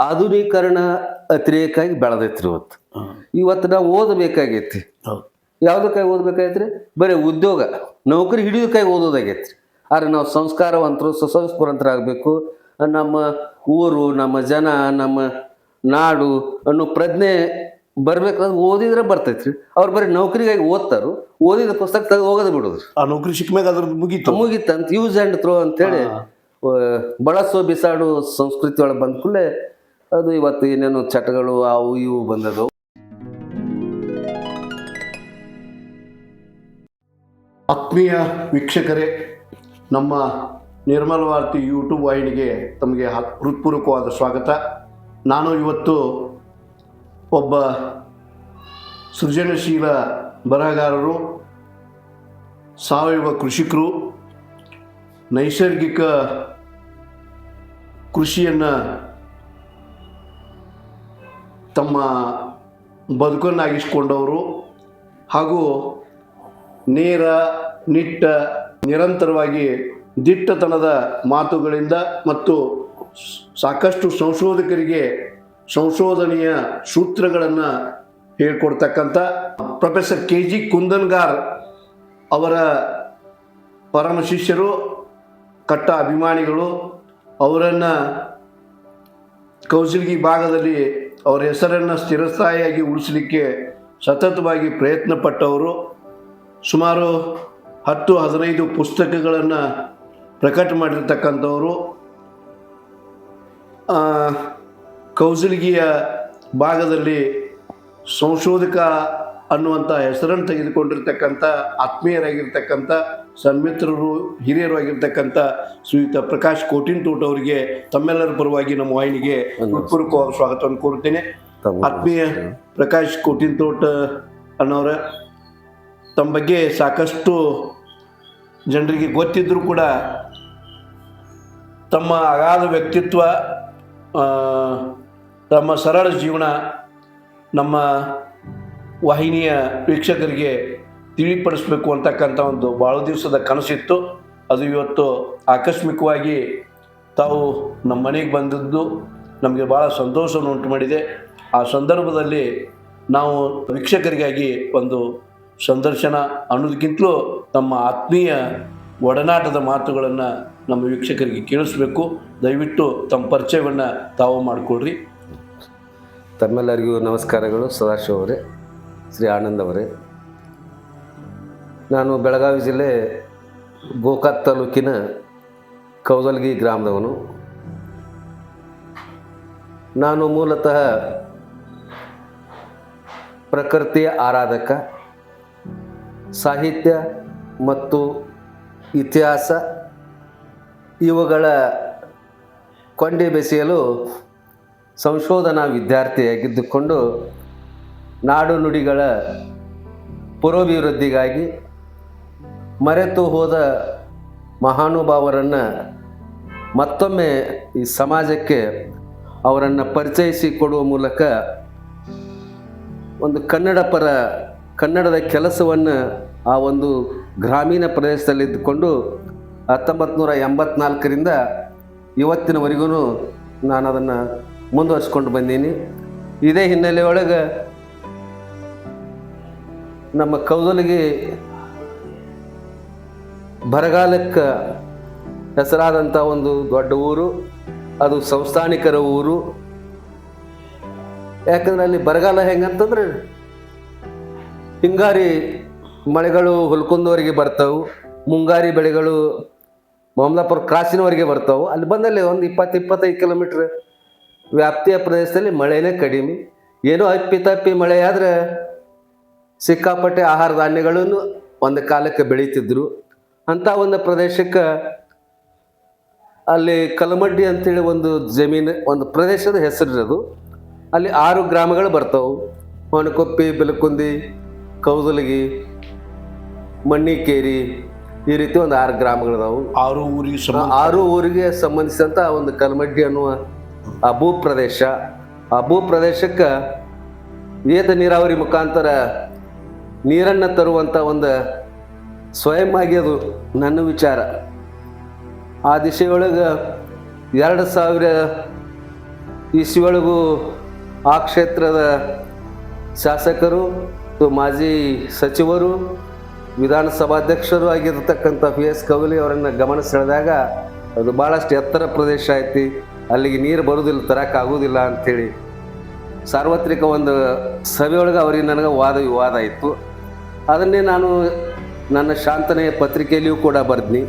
ಆಧುನೀಕರಣ ಅತಿರೇಕಾಗಿ ಬೆಳೆದೈತ್ರಿ ಇವತ್ತು. ಇವತ್ತು ನಾವು ಓದಬೇಕಾಗೈತಿ ಯಾವುದಕ್ಕಾಗಿ ಓದ್ಬೇಕಾಗೈತ್ರಿ? ಬರೀ ಉದ್ಯೋಗ. ನೌಕರಿ ಹಿಡಿಯೋದಕ್ಕಾಗಿ ಓದೋದಾಗೈತ್ರಿ. ಆದ್ರೆ ನಾವು ಸಂಸ್ಕಾರವಂತರು ಸುಸಂಸ್ಕೃತರಾಗಬೇಕು ನಮ್ಮ ಊರು ನಮ್ಮ ಜನ ನಮ್ಮ ನಾಡು ಅನ್ನೋ ಪ್ರಜ್ಞೆ ಬರ್ಬೇಕಾದ್ರೆ ಓದಿದ್ರೆ ಬರ್ತೈತ್ರಿ. ಅವ್ರು ಬರೀ ನೌಕರಿಗಾಗಿ ಓದ್ತಾರು. ಓದಿದ ಪುಸ್ತಕ ತೆಗೆದು ಹೋಗೋದು ಬಿಡೋದ್ರಿ ಆ ನೌಕರಿ ಸಿಕ್ಕ ಅದ್ರದ್ದು ಮುಗೀತು. ಮುಗೀತಂತ. ಯೂಸ್ ಆ್ಯಂಡ್ ಥ್ರೋ ಅಂತೇಳಿ ಬಳಸೋ ಬಿಸಾಡೋ ಸಂಸ್ಕೃತಿ ಒಳಗೆ ಬಂದ ಅದು ಇವತ್ತು ಏನೇನು ಚಟಗಳು ಅವು ಇವು ಬಂದದ್ದು. ಆತ್ಮೀಯ ವೀಕ್ಷಕರೇ, ನಮ್ಮ ನಿರ್ಮಲ ವಾರ್ತಿ ಯೂಟ್ಯೂಬ್ ವಾಹಿನಿಗೆ ತಮಗೆ ಹೃತ್ಪೂರ್ವಕವಾದ ಸ್ವಾಗತ. ನಾನು ಇವತ್ತು ಒಬ್ಬ ಸೃಜನಶೀಲ ಬರಹಗಾರರು, ಸಾವಯವ ಕೃಷಿಕರು, ನೈಸರ್ಗಿಕ ಕೃಷಿಯನ್ನು ತಮ್ಮ ಬದುಕನ್ನಾಗಿಸ್ಕೊಂಡವರು ಹಾಗೂ ನೇರ, ನಿಟ್ಟ, ನಿರಂತರವಾಗಿ ದಿಟ್ಟತನದ ಮಾತುಗಳಿಂದ ಮತ್ತು ಸಾಕಷ್ಟು ಸಂಶೋಧಕರಿಗೆ ಸಂಶೋಧನೆಯ ಸೂತ್ರಗಳನ್ನು ಹೇಳ್ಕೊಡ್ತಕ್ಕಂಥ ಪ್ರೊಫೆಸರ್ ಕೆ ಜಿ ಕುಂದನ್ಗಾರ್ ಅವರ ಪರಮ ಶಿಷ್ಯರು, ಕಟ್ಟ ಅಭಿಮಾನಿಗಳು, ಅವರನ್ನು ಕೌಶಲ್ಗಿ ಭಾಗದಲ್ಲಿ ಅವರ ಹೆಸರನ್ನು ಸ್ಥಿರಸ್ಥಾಯಿಯಾಗಿ ಉಳಿಸಲಿಕ್ಕೆ ಸತತವಾಗಿ ಪ್ರಯತ್ನ ಪಟ್ಟವರು ಸುಮಾರು ಹತ್ತು, ಹದಿನೈದು ಪುಸ್ತಕಗಳನ್ನು ಪ್ರಕಟ ಮಾಡಿರ್ತಕ್ಕಂಥವರು. ಕೌಸಲ್ಗಿಯ ಭಾಗದಲ್ಲಿ ಸಂಶೋಧಕ ಅನ್ನುವಂಥ ಹೆಸರನ್ನು ತೆಗೆದುಕೊಂಡಿರ್ತಕ್ಕಂಥ ಆತ್ಮೀಯರಾಗಿರ್ತಕ್ಕಂಥ ಸನ್ಮಿತ್ರರು ಹಿರಿಯರು ಆಗಿರ್ತಕ್ಕಂಥ ಶ್ರೀಯುತ ಪ್ರಕಾಶ್ ಕೋಟಿನ್ ತೋಟ ಅವರಿಗೆ ತಮ್ಮೆಲ್ಲರ ಪರವಾಗಿ ನಮ್ಮ ವಾಹಿನಿಗೆ ಪೂರ್ವಕವಾಗಿ ಸ್ವಾಗತವನ್ನು ಕೋರುತ್ತೇನೆ. ಆತ್ಮೀಯ ಪ್ರಕಾಶ್ ಕೋಟಿನ್ ತೋಟ ಅನ್ನೋರ ತಮ್ಮ ಬಗ್ಗೆ ಸಾಕಷ್ಟು ಜನರಿಗೆ ಗೊತ್ತಿದ್ದರೂ ಕೂಡ ತಮ್ಮ ಅಗಾಧ ವ್ಯಕ್ತಿತ್ವ ತಮ್ಮ ಸರಳ ಜೀವನ ನಮ್ಮ ವಾಹಿನಿಯ ವೀಕ್ಷಕರಿಗೆ ತಿಳಿಪಡಿಸಬೇಕು ಅಂತಕ್ಕಂಥ ಒಂದು ಭಾಳ ದಿವಸದ ಕನಸಿತ್ತು. ಅದು ಇವತ್ತು ಆಕಸ್ಮಿಕವಾಗಿ ತಾವು ನಮ್ಮ ಮನೆಗೆ ಬಂದದ್ದು ನಮಗೆ ಭಾಳ ಸಂತೋಷವನ್ನು ಉಂಟು ಮಾಡಿದೆ. ಆ ಸಂದರ್ಭದಲ್ಲಿ ನಾವು ವೀಕ್ಷಕರಿಗಾಗಿ ಒಂದು ಸಂದರ್ಶನ ಅನ್ನೋದಕ್ಕಿಂತಲೂ ನಮ್ಮ ಆತ್ಮೀಯ ಒಡನಾಟದ ಮಾತುಗಳನ್ನು ನಮ್ಮ ವೀಕ್ಷಕರಿಗೆ ಕೇಳಿಸ್ಬೇಕು. ದಯವಿಟ್ಟು ತಮ್ಮ ಪರಿಚಯವನ್ನು ತಾವು ಮಾಡಿಕೊಡ್ರಿ. ತಮ್ಮೆಲ್ಲರಿಗೂ ನಮಸ್ಕಾರಗಳು, ಸದಾಶಿವ ಶ್ರೀ ಆನಂದ್ ಅವರೇ. ನಾನು ಬೆಳಗಾವಿ ಜಿಲ್ಲೆ ಗೋಕಾಕ್ ತಾಲೂಕಿನ ಕೌದಲ್ಗಿ ಗ್ರಾಮದವನು. ನಾನು ಮೂಲತಃ ಪ್ರಕೃತಿಯ ಆರಾಧಕ, ಸಾಹಿತ್ಯ ಮತ್ತು ಇತಿಹಾಸ ಇವುಗಳ ಕೊಂಡಿ ಬೆಸೆಯಲು ಸಂಶೋಧನಾ ವಿದ್ಯಾರ್ಥಿಯಾಗಿದ್ದುಕೊಂಡು ನಾಡು ನುಡಿಗಳ ಪುರೋಭಿವೃದ್ಧಿಗಾಗಿ ಮರೆತು ಹೋದ ಮಹಾನುಭಾವರನ್ನು ಮತ್ತೊಮ್ಮೆ ಈ ಸಮಾಜಕ್ಕೆ ಅವರನ್ನು ಪರಿಚಯಿಸಿ ಕೊಡುವ ಮೂಲಕ ಒಂದು ಕನ್ನಡ ಪರ ಕನ್ನಡದ ಕೆಲಸವನ್ನು ಆ ಒಂದು ಗ್ರಾಮೀಣ ಪ್ರದೇಶದಲ್ಲಿದ್ದುಕೊಂಡು ಹತ್ತೊಂಬತ್ತು ನೂರ ಎಂಬತ್ನಾಲ್ಕರಿಂದ ಇವತ್ತಿನವರೆಗೂ ನಾನು ಅದನ್ನು ಮುಂದುವರಿಸ್ಕೊಂಡು ಬಂದೀನಿ. ಇದೇ ಹಿನ್ನೆಲೆ ಒಳಗೆ ನಮ್ಮ ಕೌದಲಿಗೆ ಬರಗಾಲಕ್ಕೆ ಹೆಸರಾದಂಥ ಒಂದು ದೊಡ್ಡ ಊರು, ಅದು ಸಂಸ್ಥಾನಿಕರ ಊರು. ಯಾಕಂದ್ರೆ ಅಲ್ಲಿ ಬರಗಾಲ ಹೆಂಗಂತಂದ್ರೆ ಹಿಂಗಾರಿ ಮಳೆಗಳು ಹುಲ್ಕುಂದವರೆಗೆ ಬರ್ತಾವೆ, ಮುಂಗಾರಿ ಬೆಳೆಗಳು ಮಮಲಾಪುರ ಕ್ರಾಸಿನವರೆಗೆ ಬರ್ತವೆ. ಅಲ್ಲಿ ಬಂದಲ್ಲಿ ಒಂದು ಇಪ್ಪತ್ತು, ಇಪ್ಪತ್ತೈದು ಕಿಲೋಮೀಟ್ರ್ ವ್ಯಾಪ್ತಿಯ ಪ್ರದೇಶದಲ್ಲಿ ಮಳೆನೇ ಕಡಿಮೆ. ಏನೋ ಅಪ್ಪಿತಪ್ಪಿ ಮಳೆ ಆದ್ರೆ ಸಿಕ್ಕಾಪಟ್ಟೆ ಆಹಾರ ಧಾನ್ಯಗಳನ್ನು ಒಂದು ಕಾಲಕ್ಕೆ ಬೆಳೀತಿದ್ರು. ಅಂಥ ಒಂದು ಪ್ರದೇಶಕ್ಕೆ ಅಲ್ಲಿ ಕಲಮಡ್ಡಿ ಅಂತೇಳಿ ಒಂದು ಜಮೀನು ಒಂದು ಪ್ರದೇಶದ ಹೆಸರಿರೋದು. ಅಲ್ಲಿ ಆರು ಗ್ರಾಮಗಳು ಬರ್ತವೆ. ಒಣಕೊಪ್ಪಿ ಬಿಲಕುಂದಿ ಕೌದಲಗಿ ಮಣ್ಣಿಕೇರಿ ಈ ರೀತಿ ಒಂದು ಆರು ಗ್ರಾಮಗಳಿದಾವು. ಆರು ಊರಿಗೆ ಆರು ಊರಿಗೆ ಸಂಬಂಧಿಸಿದಂಥ ಒಂದು ಕಲಮಡ್ಡಿ ಅನ್ನುವ ಆ ಭೂ ಪ್ರದೇಶ ಆ ಭೂ ಪ್ರದೇಶಕ್ಕೆ ಏತ ನೀರಾವರಿ ಮುಖಾಂತರ ನೀರನ್ನು ತರುವಂಥ ಒಂದು ಸ್ವಯಂ ಆಗಿ ನನ್ನ ವಿಚಾರ. ಆ ದಿಶೆಯೊಳಗೆ ಎರಡು ಸಾವಿರ ಇಸಿಯೊಳಗೂ ಆ ಕ್ಷೇತ್ರದ ಶಾಸಕರು ಮಾಜಿ ಸಚಿವರು, ವಿಧಾನಸಭಾಧ್ಯಕ್ಷರು ಆಗಿರತಕ್ಕಂಥ ಪಿ ಎಸ್ ಕವಲಿ ಅವರನ್ನು ಗಮನ ಸೆಳೆದಾಗ ಅದು ಭಾಳಷ್ಟು ಎತ್ತರ ಪ್ರದೇಶ ಐತಿ. ಅಲ್ಲಿಗೆ ನೀರು ಬರುವುದಿಲ್ಲ ತರಕ್ಕಾಗೋದಿಲ್ಲ ಅಂಥೇಳಿ ಸಾರ್ವತ್ರಿಕ ಒಂದು ಸಭೆಯೊಳಗೆ ಅವರಿಗೆ ನನಗೆ ವಾದ ವಿವಾದ ಆಯಿತು ಅದನ್ನೇ ನಾನು ನನ್ನ ಶಾಂತನೆಯ ಪತ್ರಿಕೆಯಲ್ಲಿಯೂ ಕೂಡ ಬರೆದ್ನಿ.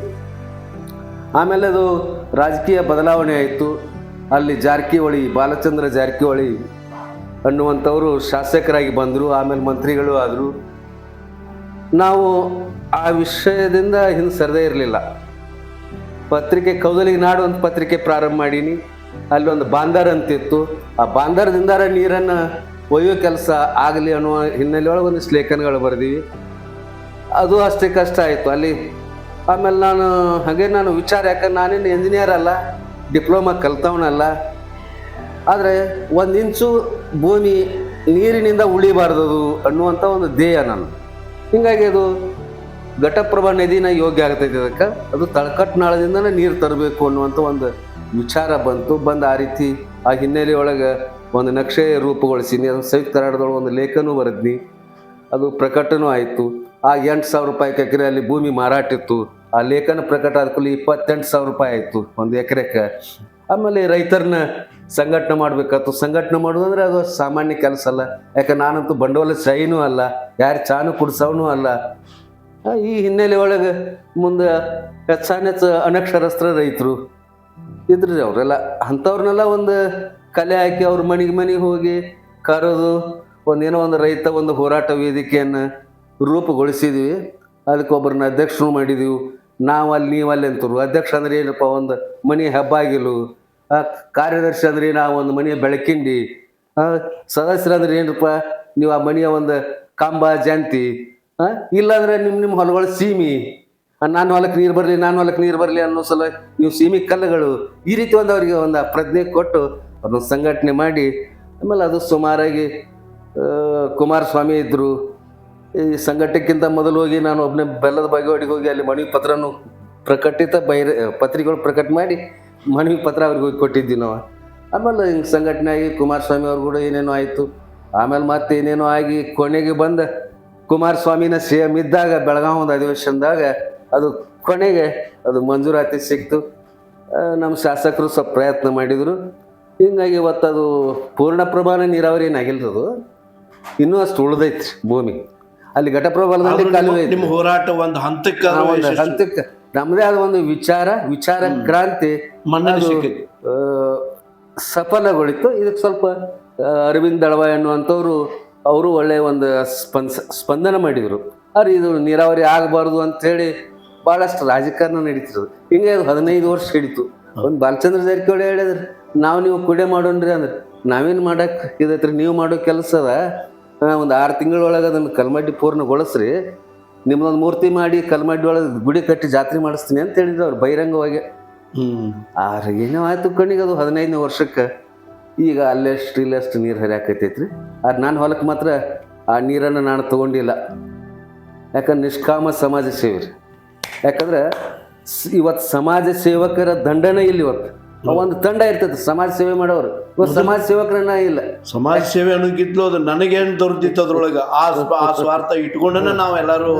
ಆಮೇಲೆ ಅದು ರಾಜಕೀಯ ಬದಲಾವಣೆ ಆಯಿತು. ಅಲ್ಲಿ ಜಾರಕಿಹೊಳಿ, ಬಾಲಚಂದ್ರ ಜಾರಕಿಹೊಳಿ ಅನ್ನುವಂಥವರು ಶಾಸಕರಾಗಿ ಬಂದರು, ಆಮೇಲೆ ಮಂತ್ರಿಗಳು ಆದರು. ನಾವು ಆ ವಿಷಯದಿಂದ ಹಿಂದೆ ಸರದೇ ಇರಲಿಲ್ಲ. ಪತ್ರಿಕೆ ಕೌದಲಿಗೆ ನಾಡು ಅಂತ ಪತ್ರಿಕೆ ಪ್ರಾರಂಭ ಮಾಡೀನಿ. ಅಲ್ಲಿ ಒಂದು ಬಾಂದಾರ ಅಂತಿತ್ತು. ಆ ಬಾಂದಾರದಿಂದ ನೀರನ್ನು ಒಯ್ಯೋ ಕೆಲಸ ಆಗಲಿ ಅನ್ನುವ ಹಿನ್ನೆಲೆಯೊಳಗೆ ಒಂದಿಷ್ಟು ಲೇಖನಗಳು ಬರೆದೀವಿ. ಅದು ಅಷ್ಟೇ ಕಷ್ಟ ಆಯಿತು. ಅಲ್ಲಿ ಆಮೇಲೆ ನಾನು ಹಾಗೆ ನಾನು ವಿಚಾರ, ಯಾಕಂದ್ರೆ ನಾನೇನು ಇಂಜಿನಿಯರ್ ಅಲ್ಲ ಡಿಪ್ಲೊಮಾ ಕಲ್ತವನಲ್ಲ. ಆದರೆ ಒಂದು ಇಂಚು ಭೂಮಿ ನೀರಿನಿಂದ ಉಳಿಬಾರ್ದದು ಅನ್ನುವಂಥ ಒಂದು ಧ್ಯೇಯ ನಾನು. ಹೀಗಾಗಿ ಅದು ಘಟಪ್ರಭ ನದಿನ ಯೋಗ್ಯ ಆಗ್ತೈತಿ ಅದಕ್ಕೆ. ಅದು ತಳಕಟ್ನಾಳದಿಂದನೇ ನೀರು ತರಬೇಕು ಅನ್ನುವಂಥ ಒಂದು ವಿಚಾರ ಬಂತು. ಬಂದು ಆ ರೀತಿ ಆ ಹಿನ್ನೆಲೆಯೊಳಗೆ ಒಂದು ನಕ್ಷೆ ರೂಪುಗೊಳಿಸೀನಿ ಅದು ಸಂಯುಕ್ತ ಕನ್ನಡದೊಳಗೆ ಒಂದು ಲೇಖನೂ ಬರೆದ್ನಿ. ಅದು ಪ್ರಕಟನೂ ಆಯಿತು. ಆ ಎಂಟು ಸಾವಿರ ರೂಪಾಯಿ ಎಕರೆ ಅಲ್ಲಿ ಭೂಮಿ ಮಾರಾಟ ಇತ್ತು ಆ ಲೇಖನ ಪ್ರಕಟ ಆದ ಕೂಡಲೇ ಇಪ್ಪತ್ತೆಂಟು ಸಾವಿರ ರೂಪಾಯಿ ಆಯಿತು ಒಂದು ಎಕರೆಕ್ಕೆ. ಆಮೇಲೆ ರೈತರನ್ನ ಸಂಘಟನೆ ಮಾಡಬೇಕಾಯ್ತು. ಸಂಘಟನೆ ಮಾಡೋದಂದ್ರೆ ಅದು ಸಾಮಾನ್ಯ ಕೆಲಸ ಅಲ್ಲ. ಯಾಕೆ ನಾನಂತೂ ಬಂಡವಾಳ ಸೈನೂ ಅಲ್ಲ. ಯಾರು ಚಾನು ಕುಡ್ಸವನೂ ಅಲ್ಲ. ಈ ಹಿನ್ನೆಲೆ ಒಳಗೆ ಮುಂದೆ ಹೆಚ್ಚಾನೆಚ್ಚು ಅನಕ್ಷರಸ್ಥ ರೈತರು ಇದ್ರಿ ಅವರೆಲ್ಲ ಅಂಥವ್ರನ್ನೆಲ್ಲ ಒಂದು ಕಲೆ ಹಾಕಿ ಅವ್ರ ಮನೆಗೆ ಮನೆಗೆ ಹೋಗಿ ಕರೆದು ಒಂದೇನೋ ಒಂದು ರೈತ ಒಂದು ಹೋರಾಟ ವೇದಿಕೆಯನ್ನು ರೂಪುಗೊಳಿಸಿದ್ವಿ. ಅದಕ್ಕೆ ಒಬ್ಬರನ್ನ ಅಧ್ಯಕ್ಷರು ಮಾಡಿದೀವಿ. ನಾವು ಅಲ್ಲಿ ನೀವು ಅಲ್ಲಿ ಅಂತರು. ಅಧ್ಯಕ್ಷ ಅಂದ್ರೆ ಏನಪ್ಪ ಒಂದು ಮನೆ ಹಬ್ಬ ಆಗಿಲು ಕಾರ್ಯದರ್ಶಿ ಅಂದ್ರೆ ನಾವು ಒಂದು ಮನೆಯ ಬೆಳಕಿಂಡಿ. ಸದಸ್ಯರು ಸದಸ್ಯರಂದ್ರೆ ಏನಪ್ಪ ನೀವು ಆ ಮನೆಯ ಒಂದು ಕಂಬ ಆ, ಇಲ್ಲಾಂದ್ರೆ ನಿಮ್ಮ ನಿಮ್ಮ ಹೊಲಗಳು ಸೀಮಿ. ನಾನು ಹೊಲಕ್ಕೆ ನೀರು ಬರಲಿ ನಾನು ಹೊಲಕ್ಕೆ ನೀರು ಬರಲಿ ಅನ್ನೋ ಸಲ ನೀವು ಸೀಮಿ ಕಲ್ಲುಗಳು. ಈ ರೀತಿ ಒಂದು ಅವರಿಗೆ ಒಂದು ಪ್ರಜ್ಞೆ ಕೊಟ್ಟು ಅವ್ರನ್ನ ಸಂಘಟನೆ ಮಾಡಿ, ಆಮೇಲೆ ಅದು ಸುಮಾರಾಗಿ ಕುಮಾರಸ್ವಾಮಿ ಇದ್ದರು ಈ ಸಂಘಟಕ್ಕಿಂತ ಮೊದಲು ಹೋಗಿ ನಾನು ಒಬ್ಬನೇ ಬೆಲ್ಲದ ಬಾಗೇವಾಡಿಗೆ ಹೋಗಿ ಅಲ್ಲಿ ಮನವಿ ಪತ್ರನು ಪ್ರಕಟಿತ ಬೈರ ಪತ್ರಿಕೆಗಳು ಪ್ರಕಟ ಮಾಡಿ ಮನವಿ ಪತ್ರ ಅವ್ರಿಗೆ ಹೋಗಿ ಕೊಟ್ಟಿದ್ವಿ ನಾವು. ಆಮೇಲೆ ಹಿಂಗೆ ಸಂಘಟನೆ ಆಗಿ ಕುಮಾರಸ್ವಾಮಿ ಅವ್ರು ಕೂಡ ಏನೇನೋ ಆಯಿತು. ಆಮೇಲೆ ಮತ್ತೆ ಏನೇನೋ ಆಗಿ ಕೊನೆಗೆ ಬಂದ ಕುಮಾರಸ್ವಾಮಿನ ಸಿ ಎಂ ಇದ್ದಾಗ, ಬೆಳಗಾವಿ ಒಂದು ಅಧಿವೇಶನದಾಗ ಅದು ಕೊನೆಗೆ ಅದು ಮಂಜೂರಾತಿ ಸಿಕ್ತು. ನಮ್ಮ ಶಾಸಕರು ಸ್ವಲ್ಪ ಪ್ರಯತ್ನ ಮಾಡಿದರು. ಹಿಂಗಾಗಿ ಇವತ್ತು ಅದು ಪೂರ್ಣ ಪ್ರಮಾಣ ನೀರಾವರಿ ಏನಾಗಿಲ್ರದು ಇನ್ನೂ ಅಷ್ಟು ಉಳ್ದೈತ್ರಿ ಭೂಮಿ. ಅಲ್ಲಿ ಘಟಪ್ರಬಲದಲ್ಲಿ ಕಾಲುವೆ ನಿಮ್ಮ- ಹೋರಾಟ ಒಂದು ಹಂತಕ್ಕೆ ಒಂದು ಹಂತಕ್ಕೆ. ನಮ್ಮದೇ ಆದ ಒಂದು ವಿಚಾರ ವಿಚಾರ ಕ್ರಾಂತಿ. ಸಫಲಗೊಳಿತು ಇದಕ್ಕೆ ಸ್ವಲ್ಪ ಅರವಿಂದ್ ದಳವಾಯ್ ಅನ್ನುವಂಥವ್ರು ಅವರು ಒಳ್ಳೆಯ ಒಂದು ಸ್ಪಂದ ಸ್ಪಂದನ ಮಾಡಿದರು. ಆದ್ರೆ ಇದು ನೀರಾವರಿ ಆಗಬಾರ್ದು ಅಂಥೇಳಿ ಭಾಳಷ್ಟು ರಾಜಕಾರಣ ನಡೀತಿರೋದು. ಹಿಂಗೆ ಅದು ಹದಿನೈದು ವರ್ಷ ಹಿಡಿತು. ಒಂದು ಬಾಲಚಂದ್ರ ಜಾರಕಿಹೊಳಿ ಹೇಳಿದ್ರು. ನಾವು ನೀವು ಕುಡೆ ಮಾಡೋಣ್ರಿ ಅಂದ್ರೆ ನಾವೇನು ಮಾಡಕ್ಕೆ ಇದೈತ್ರಿ ನೀವು ಮಾಡೋ ಕೆಲಸ ಅದ. ಒಂದು ಆರು ತಿಂಗಳೊಳಗೆ ಅದನ್ನು ಕಲ್ಮಡ್ಡಿ ಪೂರ್ಣಗೊಳಿಸ್ರಿ ನಿಮ್ಮದೊಂದು ಮೂರ್ತಿ ಮಾಡಿ ಕಲ್ಮಡ್ಡಿ ಒಳಗೆ ಗುಡಿ ಕಟ್ಟಿ ಜಾತ್ರೆ ಮಾಡಿಸ್ತೀನಿ ಅಂತ ಹೇಳಿದ್ರು ಅವ್ರು ಬಹಿರಂಗವಾಗಿ. ಆರು ಏನೋ ಆಯ್ತು ಕಣ್ಣಿಗೆ ಅದು ಹದಿನೈದನೇ ವರ್ಷಕ್ಕೆ. ಈಗ ಅಲ್ಲೆಷ್ಟು ಇಲ್ಲೆಷ್ಟು ನೀರು ಹರಿಯಾಕೈತೈತ್ರಿ. ಆದ್ರೆ ನಾನು ಹೊಲಕ್ಕೆ ಮಾತ್ರ ಆ ನೀರನ್ನು ನಾನು ತಗೊಂಡಿಲ್ಲ. ಯಾಕಂದ್ರೆ ನಿಷ್ಕಾಮ ಸಮಾಜ ಸೇವೆ ರೀ. ಯಾಕಂದ್ರೆ ಇವತ್ತು ಸಮಾಜ ಸೇವಕರ ದಂಡನೆ ಇಲ್ಲಿ ಇವತ್ತು. ಒಂದು ತಂಡ ಇರ್ತದೆ ಸಮಾಜ ಸೇವೆ ಮಾಡೋರು. ಸಮಾಜ ಸೇವಕರನ್ನ ಇಲ್ಲ. ಸಮಾಜ ಸೇವೆ ಅನ್ನೋಕ್ಕಿಂತಲೂ ಅದು ನನಗೇನು ದೊರೆತಿತ್ತು ಅದ್ರೊಳಗೆ? ಆ ಆ ಸ್ವಾರ್ಥ ಇಟ್ಕೊಂಡನ ನಾವೆಲ್ಲರೂ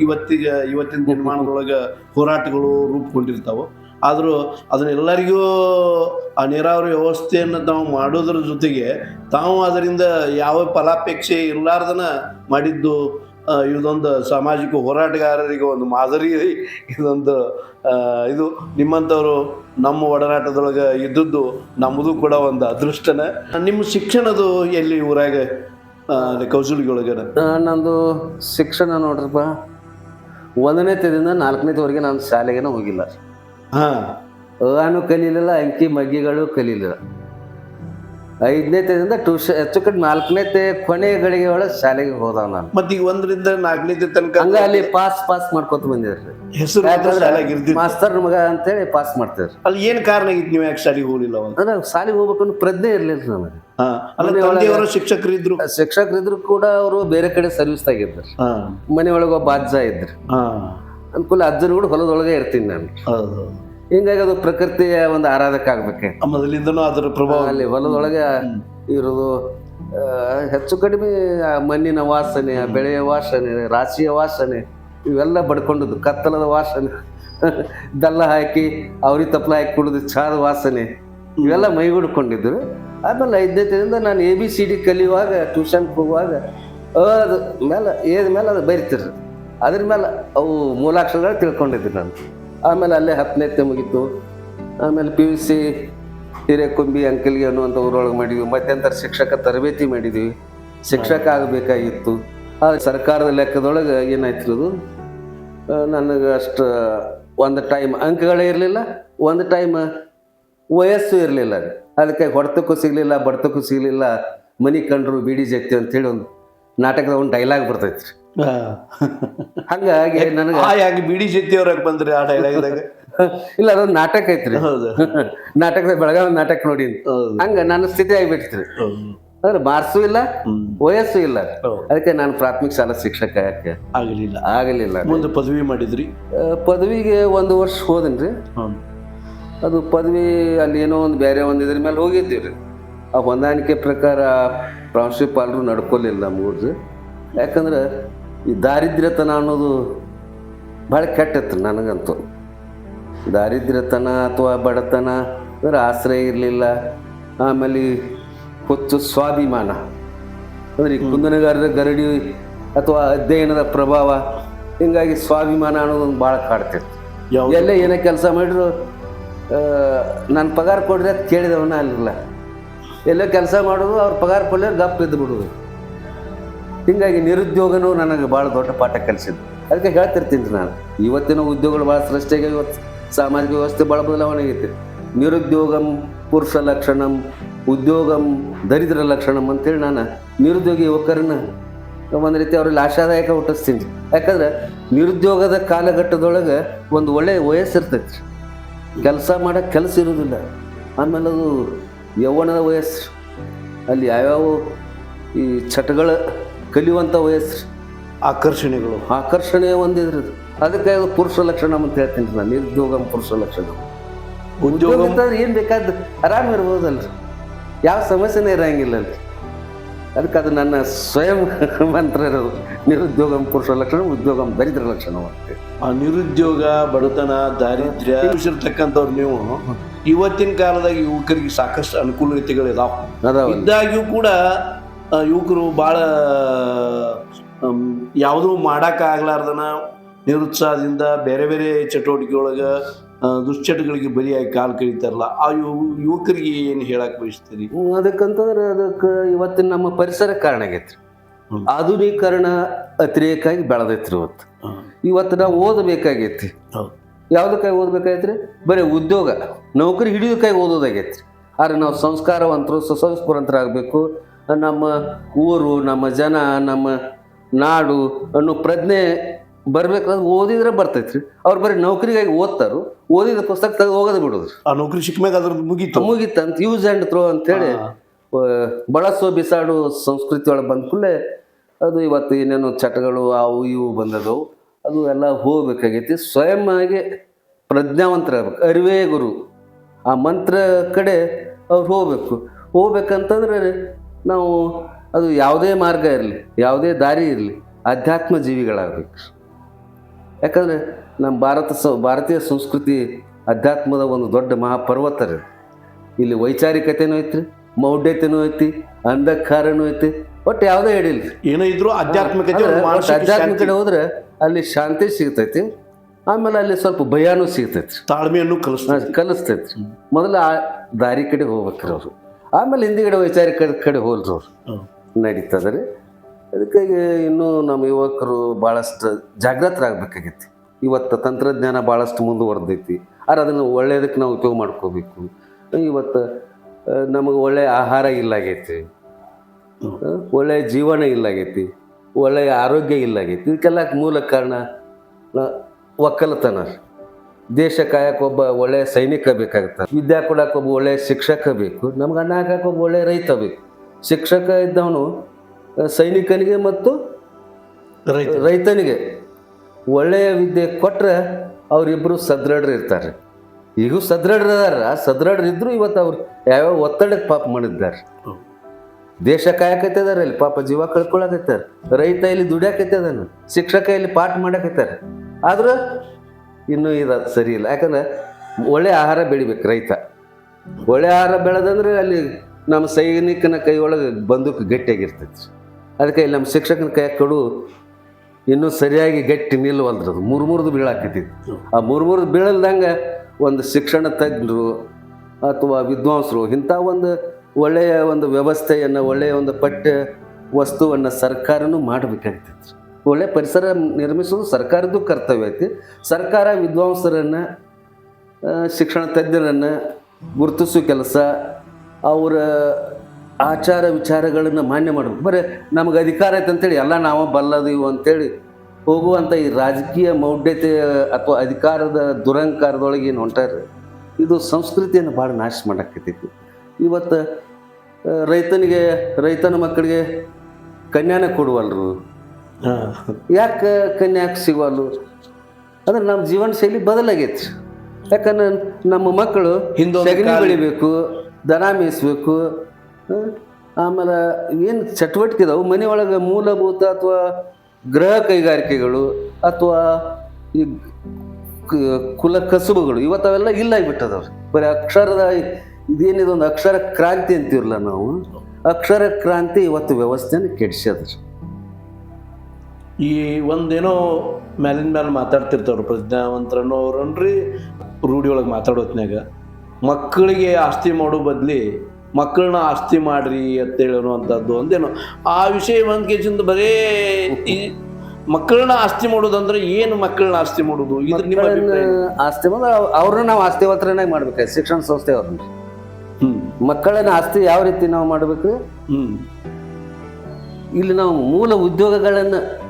ಇವತ್ತಿಗೆ ಇವತ್ತಿನ ನಿರ್ಮಾಣದೊಳಗೆ ಹೋರಾಟಗಳು ರೂಪುಗೊಂಡಿರ್ತಾವೆ. ಆದರೂ ಅದನ್ನೆಲ್ಲರಿಗೂ ಆ ನೀರಾವರಿ ವ್ಯವಸ್ಥೆಯನ್ನು ತಾವು ಮಾಡೋದ್ರ ಜೊತೆಗೆ ತಾವು ಅದರಿಂದ ಯಾವ ಫಲಾಪೇಕ್ಷೆ ಇರಲಾರ್ದನ ಮಾಡಿದ್ದು ಇದೊಂದು ಸಾಮಾಜಿಕ ಹೋರಾಟಗಾರರಿಗೆ ಒಂದು ಮಾದರಿ ಇದೊಂದು ಇದು ನಿಮ್ಮಂಥವರು ನಮ್ಮ ಒಡನಾಟದೊಳಗೆ ಇದ್ದದ್ದು ನಮ್ಮದು ಕೂಡ ಒಂದು ಅದೃಷ್ಟನೇ. ನಿಮ್ಮ ಶಿಕ್ಷಣದು ಎಲ್ಲಿ ಊರಾಗ ಕೌಶಲ್ಯೊಳಗೆ ನಂದು ಶಿಕ್ಷಣ ನೋಡ್ರಪ್ಪ ನಾಲ್ಕನೇ ತರವರೆಗೆ ನಾನು ಶಾಲೆಗೇನೆ ಹೋಗಿಲ್ಲ. ಹಾಂ. ಅನು ಕಲೀಲಿಲ್ಲ ಅಂಕಿ ಮಗ್ಗಿಗಳು ಕಲೀಲಿಲ್ಲ. ಐದನೇತದಿಂದ ಟ್ಯೂಷನ್ ಹೆಚ್ಚು ಕಡೆ ನಾಲ್ಕನೇತೆ ಕೊನೆ ಗಳಿಗೆ ಒಳಗೆ ಶಾಲೆಗೆ ಹೋದ ನಾನು. ಮತ್ತೆ ಈಗ ಒಂದರಿಂದ ನಾಲ್ಕನೇ ತನಕ ಹಂಗ ಅಲ್ಲಿ ಪಾಸ್ ಪಾಸ್ ಮಾಡ್ಕೊತ ಬಂದಿದ್ರಿ. ಹೆಸರು ಮಾಸ್ತರ್ ಮಗ ಅಂತೇಳಿ ಪಾಸ್ ಮಾಡ್ತಿದ್ರು. ಅಲ್ಲಿ ಏನು ಕಾರಣ ಆಗಿತ್ತು ನೀವು ಯಾಕೆ ಶಾಲೆಗೆ ಹೋಗಲಿಲ್ಲ ಅಂದ್ರೆ ಶಾಲೆಗೆ ಹೋಗ್ಬೇಕು ಅನ್ನೋ ಪ್ರಜ್ಞೆ ಇರ್ಲಿಲ್ಲ ನನಗೆ ತಂದೆಯವರ ಶಿಕ್ಷಕರಿದ್ರು ಶಿಕ್ಷಕರಿದ್ರು ಕೂಡ ಅವರು ಬೇರೆ ಕಡೆ ಸರ್ವಿಸ್ ತಾಗಿದ್ರು. ಮನೆ ಒಳಗೆ ಒಬ್ಬ ಅಜ್ಜ ಇದ್ರು. ಹಾ. ಅನುಕೂಲ ಅಜ್ಜನ ಕೂಡ ಹೊಲದೊಳಗೆ ಇರ್ತೀನಿ ನಾನು. ಹೌದು. ಹಿಂಗಾಗಿ ಅದು ಪ್ರಕೃತಿಯ ಒಂದು ಆರಾಧಕ ಆಗ್ಬೇಕು. ಮೊದಲಿಂದನೂ ಅದರ ಪ್ರಭಾವ ಅಲ್ಲಿ ಹೊಲದೊಳಗೆ ಇರೋದು ಹೆಚ್ಚು ಕಡಿಮೆ ಮಣ್ಣಿನ ವಾಸನೆ ಬೆಳೆಯ ವಾಸನೆ ರಾಶಿಯ ವಾಸನೆ ಇವೆಲ್ಲ ಬಡ್ಕೊಂಡದ್ದು ಕತ್ತಲದ ವಾಸನೆ ದಲ್ಲ ಹಾಕಿ ಅವ್ರಿ ತಪ್ಪಲ ಹಾಕಿ ಕುಡಿದು ಚಾದ ವಾಸನೆ ಇವೆಲ್ಲ ಮೈಗೂಡ್ಕೊಂಡಿದ್ರು ಆಮೇಲೆ ಐದನೇತದಿಂದ ನಾನು ಎ ಬಿ ಸಿ ಡಿ ಕಲಿಯುವಾಗ ಟ್ಯೂಷನ್ಗೆ ಹೋಗುವಾಗ ಅದು ಮೇಲೆ ಏದ ಮೇಲೆ ಅದು ಬರಿತಿರು ಅದ್ರ ಮೇಲೆ ಅವು ಮೂಲಾಕ್ಷರಗಳು ತಿಳ್ಕೊಂಡಿದ್ದೆ ನಾನು. ಆಮೇಲೆ ಅಲ್ಲೇ ಹತ್ತನೇತ್ತೆ ಮುಗೀತು. ಆಮೇಲೆ ಪಿ ಯು ಸಿ ಹಿರೇಕುಂಬಿ ಅಂಕಲ್ಗೆ ಅನ್ನುವಂಥ ಊರೊಳಗೆ ಮಾಡಿದ್ವಿ. ಮಧ್ಯಂತರ ಶಿಕ್ಷಕ ತರಬೇತಿ ಮಾಡಿದ್ವಿ. ಶಿಕ್ಷಕ ಆಗಬೇಕಾಗಿತ್ತು. ಆ ಸರ್ಕಾರದ ಲೆಕ್ಕದೊಳಗೆ ಏನಾಯ್ತು ಅದು? ನನಗೆ ಅಷ್ಟು ಒಂದು ಟೈಮ್ ಅಂಕಗಳೇ ಇರಲಿಲ್ಲ, ಒಂದು ಟೈಮ್ ವಯಸ್ಸು ಇರಲಿಲ್ಲ ಅದಕ್ಕೆ ಹೊಡೆತಕ್ಕೂ ಸಿಗಲಿಲ್ಲ, ಬಡ್ತಕ್ಕೂ ಸಿಗಲಿಲ್ಲ. ಮನಿ ಕಂಡ್ರು ಬಿಡಿ ಜಗ್ತಿ ಅಂತೇಳಿ ಒಂದು ನಾಟಕದ ಒಂದು ಡೈಲಾಗ್ ಬರ್ತೈತ್ರಿ. ಹಂಗಾಗಿ ನನಗೆ ಹಾಯಾಗಿ ಬಿಡಿ ಜೊತೆಯವ್ರಾಗ ಬಂದ್ರಿ ಆ ಡೈಲಾಗ್ದಾಗ ಇಲ್ಲ ಅದೊಂದು ನಾಟಕ ಐತ್ರಿ. ಹೌದು. ನಾಟಕದ ಬೆಳಗಾವಿ ನಾಟಕ ನೋಡಿ ಹಂಗ ನನ್ನ ಸ್ಥಿತಿ ಆಗಿಬಿಡ್ತೀರಿ. ಅಂದ್ರೆ ಮಾರ್ಸು ಇಲ್ಲ ವಯಸ್ಸು ಇಲ್ಲ. ಅದಕ್ಕೆ ನಾನು ಪ್ರಾಥಮಿಕ ಶಾಲಾ ಶಿಕ್ಷಕ ಯಾಕೆ? ಆಗಲಿಲ್ಲ. ಆಗಲಿಲ್ಲ. ಮುಂದೆ ಪದವಿ ಮಾಡಿದ್ರಿ? ಪದವಿಗೆ ಒಂದು ವರ್ಷ ಹೋದನ್ರಿ. ಅದು ಪದವಿ ಅಲ್ಲಿ ಏನೋ ಒಂದು ಬೇರೆ ಒಂದು ಇದ್ರ ಮೇಲೆ ಹೋಗಿದ್ದೀವಿ ರೀ ಆ ಹೊಂದಾಣಿಕೆ ಪ್ರಕಾರ ಪ್ರಾಂಶುಪಾಲರು ನಡ್ಕೊಲಿಲ್ಲ ನಮ್ಗೂಡ್ರಿ ಯಾಕಂದ್ರೆ ಈ ದಾರಿದ್ರ್ಯತನ ಅನ್ನೋದು ಭಾಳ ಕೆಟ್ಟತ್ತು ನನಗಂತೂ. ದಾರಿದ್ರ್ಯತನ ಅಥವಾ ಬಡತನ ಅಂದರೆ ಆಶ್ರಯ ಇರಲಿಲ್ಲ ಆಮೇಲೆ ಹೊತ್ತು ಹುಚ್ಚು ಸ್ವಾಭಿಮಾನ. ಅಂದರೆ ಈ ಕುಂದನಗಾರರ ಗರಡಿ ಅಥವಾ ಅಧ್ಯಯನದ ಪ್ರಭಾವ ಹಿಂಗಾಗಿ ಸ್ವಾಭಿಮಾನ ಅನ್ನೋದೊಂದು ಭಾಳ ಕಾಡ್ತಿತ್ತು ಎಲ್ಲ ಎಲ್ಲೇ ಏನೇ ಕೆಲಸ ಮಾಡಿದ್ರು ನಾನು ಪಗಾರ ಕೊಡ್ರಿ ಅಂತ ಕೇಳಿದವನ ಅಲ್ಲಿಲ್ಲ. ಎಲ್ಲೋ ಕೆಲಸ ಮಾಡೋದು ಅವ್ರ ಪಗಾರ ಕೊಡಲಿ ಗಪ್ ಇದ್ದು ಬಿಡೋದು ಹಿಂಗಾಗಿ ನಿರುದ್ಯೋಗನೂ ನನಗೆ ಭಾಳ ದೊಡ್ಡ ಪಾಠ ಕಲಿಸಿದ್ದು. ಅದಕ್ಕೆ ಹೇಳ್ತಿರ್ತೀನಿ ನಾನು. ಇವತ್ತಿನ ಉದ್ಯೋಗಗಳು ಭಾಳ ಸೃಷ್ಟಿಯಾಗಿ ಇವತ್ತು ಸಾಮಾಜಿಕ ವ್ಯವಸ್ಥೆ ಭಾಳ ಬದಲಾವಣೆ ಆಗೈತಿ ನಿರುದ್ಯೋಗಂ ಪುರುಷ ಲಕ್ಷಣಂ, ಉದ್ಯೋಗಂ ದರಿದ್ರ ಲಕ್ಷಣಂ ಅಂತೇಳಿ ನಾನು ನಿರುದ್ಯೋಗಿ ಯುವಕರನ್ನ ಒಂದು ರೀತಿ ಅವ್ರಲ್ಲಿ ಆಶಾದಾಯಕ ಹುಟ್ಟಿಸ್ತೀನಿ ಯಾಕಂದ್ರೆ ನಿರುದ್ಯೋಗದ ಕಾಲಘಟ್ಟದೊಳಗೆ ಒಂದು ಒಳ್ಳೆಯ ವಯಸ್ಸು ಇರ್ತೈತಿ ಕೆಲಸ ಮಾಡೋಕ್ಕೆ ಕೆಲಸ ಇರೋದಿಲ್ಲ. ಆಮೇಲೆ ಅದು ಯೌವನದ ವಯಸ್ಸು. ಅಲ್ಲಿ ಯಾವ್ಯಾವ ಈ ಚಟಗಳ ಕಲಿಯುವಂಥ ವಯಸ್ಸು. ಆಕರ್ಷಣೆಗಳು. ಆಕರ್ಷಣೆ ಒಂದಿದ್ರೆ ಅದಕ್ಕೆ ಅದು ಪುರುಷ ಲಕ್ಷಣ ಅಂತ ಹೇಳ್ತೀನಿ ನಾನು ನಿರುದ್ಯೋಗ ಪುರುಷ ಲಕ್ಷಣ. ಉದ್ಯೋಗ ಅಂತಂದ್ರೆ ಏನು ಬೇಕಾದ ಆರಾಮ್ ಇರ್ಬೋದಲ್ರಿ. ಯಾವ ಸಮಸ್ಯೆನೇ ಇರಂಗಿಲ್ಲಲ್ರಿ. ಅದಕ್ಕೆ ಅದು ನನ್ನ ಸ್ವಯಂ ಮಂತ್ರ ಇರೋದು ನಿರುದ್ಯೋಗಂ ಪುರುಷ ಲಕ್ಷಣ ಉದ್ಯೋಗಂ ದರಿದ್ರ ಲಕ್ಷಣ ಆ ನಿರುದ್ಯೋಗ ಬಡತನ ದಾರಿದ್ರ್ಯ ಇರ್ತಕ್ಕಂಥವ್ರು ನೀವು ಇವತ್ತಿನ ಕಾಲದಾಗ ಯುವಕರಿಗೆ ಸಾಕಷ್ಟು ಅನುಕೂಲತೆಗಳು ಅದಾವ ಇದ್ದಾಗ್ಯೂ ಕೂಡ ಯುವಕರು ಭಾಳ ಯಾವುದೂ ಮಾಡಕ್ಕೆ ಆಗ್ಲಾರ್ದನ ನಿರುತ್ಸಾಹದಿಂದ ಬೇರೆ ಬೇರೆ ಚಟುವಟಿಕೆಯೊಳಗೆ ದುಶ್ಚಟಗಳಿಗೆ ಬಲಿಯಾಗಿ ಕಾಲು ಕಳೀತಾರಲ್ಲ ಆ ಯುವ ಯುವಕರಿಗೆ ಏನು ಹೇಳಕ್ಕೆ ಬಯಸ್ತೀರಿ? ಅದಕ್ಕಂತಂದ್ರೆ ಅದಕ್ಕೆ ಇವತ್ತಿನ ನಮ್ಮ ಪರಿಸರ ಕಾರಣ ಆಗೈತ್ರಿ. ಆಧುನೀಕರಣ ಅತಿರೇಕಾಗಿ ಬೆಳೆದೈತ್ರಿ ಇವತ್ತು. ಇವತ್ತು ನಾವು ಓದಬೇಕಾಗೈತಿ ಯಾವುದಕ್ಕಾಗಿ ಓದ್ಬೇಕಾಗೈತ್ರಿ? ಬರೀ ಉದ್ಯೋಗ. ನೌಕರಿ ಹಿಡಿಯೋದಕ್ಕಾಗಿ ಓದೋದಾಗೈತ್ರಿ. ಆದ್ರೆ ನಾವು ಸಂಸ್ಕಾರವಂತರು ಸುಸಂಸ್ಕೃತರಾಗಬೇಕು ನಮ್ಮ ಊರು ನಮ್ಮ ಜನ ನಮ್ಮ ನಾಡು ಅನ್ನೋ ಪ್ರಜ್ಞೆ ಬರ್ಬೇಕಂದ್ರೆ ಓದಿದ್ರೆ ಬರ್ತೈತ್ರಿ. ಅವ್ರು ಬರೀ ನೌಕರಿಗಾಗಿ ಓದ್ತಾರು ಓದಿದ ಪುಸ್ತಕ ತೆಗೆದು ಹೋಗೋದು ಬಿಡೋದ್ರಿ ಆ ನೌಕರಿ ಸಿಕ್ಕಮ್ಯಾಗ ಅದ್ರ ಮುಗೀತು. ಮುಗೀತಂತ ಯೂಸ್ ಆ್ಯಂಡ್ ಥ್ರೋ ಅಂತೇಳಿ ಬಳಸೋ ಬಿಸಾಡು ಸಂಸ್ಕೃತಿ ಒಳಗೆ ಬಂದ ಕೂಡಲೇ ಅದು ಇವತ್ತು ಏನೇನು ಚಟಗಳು ಅವು ಇವು ಬಂದದವು. ಅದು ಎಲ್ಲ ಹೋಗ್ಬೇಕಾಗೈತಿ. ಸ್ವಯಂ ಆಗಿ ಪ್ರಜ್ಞಾವಂತರಾಗಬೇಕು. ಅರಿವೇ ಗುರು. ಆ ಮಂತ್ರ ಕಡೆ ಅವ್ರು ಹೋಗ್ಬೇಕು. ಹೋಗ್ಬೇಕಂತಂದ್ರೆ ನಾವು ಅದು ಯಾವುದೇ ಮಾರ್ಗ ಇರಲಿ ಯಾವುದೇ ದಾರಿ ಇರಲಿ ಅಧ್ಯಾತ್ಮ ಜೀವಿಗಳಾಗಬೇಕು ಯಾಕಂದರೆ ನಮ್ಮ ಭಾರತ ಸ ಭಾರತೀಯ ಸಂಸ್ಕೃತಿ ಅಧ್ಯಾತ್ಮದ ಒಂದು ದೊಡ್ಡ ಮಹಾಪರ್ವತ ರೀ. ಇಲ್ಲಿ ವೈಚಾರಿಕತೆನೂ ಐತ್ರಿ ಮೌಢ್ಯತೆನೂ ಐತಿ ಅಂಧಕಾರನೂ ಐತಿ ಒಟ್ಟು ಯಾವುದೇ ಹೇಳಿಲ್ಲ ಏನೋ ಇದ್ರು ಆಧ್ಯಾತ್ಮಿಕತೆ ಆಧ್ಯಾತ್ಮಿಕ ಕಡೆ ಹೋದ್ರೆ ಅಲ್ಲಿ ಶಾಂತಿ ಸಿಗ್ತೈತಿ ಆಮೇಲೆ ಅಲ್ಲಿ ಸ್ವಲ್ಪ ಭಯಾನೂ ಸಿಗ್ತೈತಿ. ತಾಳ್ಮೆಯನ್ನು ಕಲಿಸ್ತಾ ಅದ್ ಕಲಿಸ್ತೈತಿ. ಮೊದಲು ಆ ದಾರಿ ಕಡೆ ಹೋಗ್ಬೇಕ್ರಿ ಅವರು. ಆಮೇಲೆ ಹಿಂದಿಗಡೆ ವೈಚಾರಿಕ ಕಡೆ ಹೋಲ್ರಿ ಅವ್ರು ನಡೀತದೆ. ಅದಕ್ಕಾಗಿ ಇನ್ನೂ ನಮ್ಮ ಯುವಕರು ಭಾಳಷ್ಟು ಜಾಗೃತರಾಗಬೇಕಾಗೈತಿ ಇವತ್ತು ತಂತ್ರಜ್ಞಾನ ಭಾಳಷ್ಟು ಮುಂದುವರೆದೈತಿ. ಆದ್ರೆ ಅದನ್ನು ಒಳ್ಳೆಯದಕ್ಕೆ ನಾವು ಉಪಯೋಗ ಮಾಡ್ಕೋಬೇಕು. ಇವತ್ತು ನಮಗೆ ಒಳ್ಳೆಯ ಆಹಾರ ಇಲ್ಲಾಗೈತಿ. ಒಳ್ಳೆಯ ಜೀವನ ಇಲ್ಲಾಗೈತಿ. ಒಳ್ಳೆಯ ಆರೋಗ್ಯ ಇಲ್ಲಾಗೈತಿ. ಇದಕ್ಕೆಲ್ಲ ಮೂಲ ಕಾರಣ ಒಕ್ಕಲತನ ಒಕ್ಕಲತನ. ದೇಶ ಕಾಯಕ್ಕೆ ಒಬ್ಬ ಒಳ್ಳೆಯ ಸೈನಿಕ ಬೇಕಾಗುತ್ತೆ ವಿದ್ಯಾ ಕೊಡಕ್ಕೆ ಒಬ್ಬ ಒಳ್ಳೆಯ ಶಿಕ್ಷಕ ಬೇಕು. ನಮ್ಗೆ ಅನ್ನ ಹಾಕಕ್ಕೆ ಒಬ್ಬ ಒಳ್ಳೆಯ ರೈತ ಬೇಕು. ಶಿಕ್ಷಕ ಇದ್ದವನು ಸೈನಿಕನಿಗೆ ಮತ್ತು ರೈತ ರೈತನಿಗೆ. ಒಳ್ಳೆಯ ವಿದ್ಯೆ ಕೊಟ್ಟರೆ ಅವರಿಬ್ಬರು ಸದೃಢರು ಇರ್ತಾರೆ. ಈಗೂ ಸದೃಢರದಾರ ಸದೃಢರು ಇದ್ರು ಇವತ್ತು ಅವ್ರು ಯಾವ್ಯಾವ ಒತ್ತಡಕ್ಕೆ ಪಾಪ ಮಾಡಿದ್ದಾರೆ. ದೇಶ ಕಾಯಕತ್ತಿದಾರೆ ಅಲ್ಲಿ ಪಾಪ ಜೀವ ಕಳ್ಕೊಳಕತ್ತಾರ ರೈತ ಇಲ್ಲಿ ದುಡಿಯಾಕತ್ತದನು ಶಿಕ್ಷಕ ಇಲ್ಲಿ ಪಾಠ ಮಾಡಕೈತಾರೆ ಆದ್ರೆ ಇನ್ನೂ ಇದು ಸರಿ ಇಲ್ಲ. ಯಾಕಂದ್ರೆ ಒಳ್ಳೆ ಆಹಾರ ಬೆಳಿಬೇಕು ರೈತ. ಒಳ್ಳೆ ಆಹಾರ ಬೆಳೆದಂದ್ರೆ ಅಲ್ಲಿ ನಮ್ಮ ಸೈನಿಕನ ಕೈ ಒಳಗೆ ಬಂದೂಕು ಗಟ್ಟಿಯಾಗಿರ್ತೈತಿ. ಅದಕ್ಕೆ ಇಲ್ಲಿ ನಮ್ಮ ಶಿಕ್ಷಕನ ಕೈ ಕಡು, ಇನ್ನೂ ಸರಿಯಾಗಿ ಗಟ್ಟಿ ನಿಲ್ಲವಲ್ದ್ರದು ಮೂರು ಮೂರ್ದು ಬೀಳಾಕತ್ತಿತ್ತು ಆ ಮೂರು ಮೂರ್ದು ಬೀಳಲ್ದಂಗೆ ಒಂದು ಶಿಕ್ಷಣ ತಜ್ಞರು ಅಥವಾ ವಿದ್ವಾಂಸರು, ಇಂಥ ಒಂದು ಒಳ್ಳೆಯ ಒಂದು ವ್ಯವಸ್ಥೆಯನ್ನು, ಒಳ್ಳೆಯ ಒಂದು ಪಠ್ಯ ವಸ್ತುವನ್ನು ಸರ್ಕಾರನೂ ಮಾಡಬೇಕಾಗ್ತೈತಿ. ಒಳ್ಳೆಯ ಪರಿಸರ ನಿರ್ಮಿಸುವುದು ಸರ್ಕಾರದ್ದು ಕರ್ತವ್ಯ ಐತಿ ಸರ್ಕಾರ ವಿದ್ವಾಂಸರನ್ನು ಶಿಕ್ಷಣ ತಜ್ಞರನ್ನು ಗುರುತಿಸೋ ಕೆಲಸ, ಅವರ ಆಚಾರ ವಿಚಾರಗಳನ್ನು ಮಾನ್ಯ ಮಾಡಬೇಕು ಬರೀ ನಮಗೆ ಅಧಿಕಾರ ಐತೆ ಅಂತೇಳಿ ಎಲ್ಲ ನಾವು ಬಲ್ಲದು ಬಲ್ಲದೀವು ಅಂತೇಳಿ ಹೋಗುವಂಥ ಈ ರಾಜಕೀಯ ಮೌಢ್ಯತೆ ಅಥವಾ ಅಧಿಕಾರದ ದುರಂಕಾರದೊಳಗೆ ಏನು ಹೊಂಟಾರೆ, ಇದು ಸಂಸ್ಕೃತಿಯನ್ನು ಭಾಳ ನಾಶ ಮಾಡಾಕತ್ತೈತಿ ಇವತ್ತು ರೈತನಿಗೆ, ರೈತನ ಮಕ್ಕಳಿಗೆ ಕನ್ಯಾನ ಕೊಡುವಲ್ರು. ಯಾಕೆ ಕನ್ಯಾಕ್ ಸಿಗವಲ್ಲು ಅಂದ್ರೆ ನಮ್ಮ ಜೀವನ ಶೈಲಿ ಬದಲಾಗೈತಿ. ಯಾಕಂದ್ರೆ ನಮ್ಮ ಮಕ್ಕಳು ಸಗಣಿ ಬೆಳಿಬೇಕು ದನ ಮೇಯಿಸ್ಬೇಕು ಆಮೇಲೆ ಏನು ಚಟುವಟಿಕೆ ಇದಾವೆ? ಮನೆ ಒಳಗೆ ಮೂಲಭೂತ ಅಥವಾ ಗೃಹ ಕೈಗಾರಿಕೆಗಳು ಅಥವಾ ಈ ಕುಲ ಕಸುಬುಗಳು ಇವತ್ತವೆಲ್ಲ ಇಲ್ಲ ಆಗಿಬಿಟ್ಟದವ್ರು ಬರೀ ಅಕ್ಷರದ ಇದೇನಿದೆ ಒಂದು ಅಕ್ಷರ ಕ್ರಾಂತಿ ಅಂತೀವಲ್ಲ ನಾವು. ಅಕ್ಷರ ಕ್ರಾಂತಿ ಇವತ್ತು ವ್ಯವಸ್ಥೆನ ಕೆಡಿಸ್ಯದ್ರಿ ಈ ಒಂದೇನೋ ಮ್ಯಾಲಿನ ಮ್ಯಾಲೆ ಮಾತಾಡ್ತಿರ್ತಾವ್ರು ಪ್ರಜ್ಞಾವಂತರನ್ನೋ ಅವ್ರನ್ರಿ ರೂಢಿ ಒಳಗೆ ಮಾತಾಡೋತ್ನಾಗ ಮಕ್ಕಳಿಗೆ ಆಸ್ತಿ ಮಾಡೋ ಬದಲಿ ಮಕ್ಕಳನ್ನ ಆಸ್ತಿ ಮಾಡ್ರಿ ಅಂತ ಹೇಳುವಂಥದ್ದು ಒಂದೇನೋ. ಆ ವಿಷಯ ಒಂದು ಕೇಸಿಂದ ಬರೇ ಈ ಮಕ್ಕಳನ್ನ ಆಸ್ತಿ ಮಾಡೋದಂದ್ರೆ ಏನು ಮಕ್ಕಳನ್ನ ಆಸ್ತಿ ಮಾಡೋದು? ಇದ್ರ ನಿಮ್ಮ? ಆಸ್ತಿ ಬಂದ್ರೆ ಅವ್ರನ್ನ ನಾವು ಆಸ್ತಿವಂತರನ್ನಾಗಿ ಮಾಡ್ಬೇಕು ಶಿಕ್ಷಣ ಸಂಸ್ಥೆ ಅವ್ರನ್ನ. ಹ್ಮ್. ಮಕ್ಕಳನ್ನ ಆಸ್ತಿ ಯಾವ ರೀತಿ ನಾವು ಮಾಡಬೇಕು? ಹ್ಮ್. ಇಲ್ಲಿ ನಾವು ಮೂಲ ಉದ್ಯೋಗಗಳನ್ನು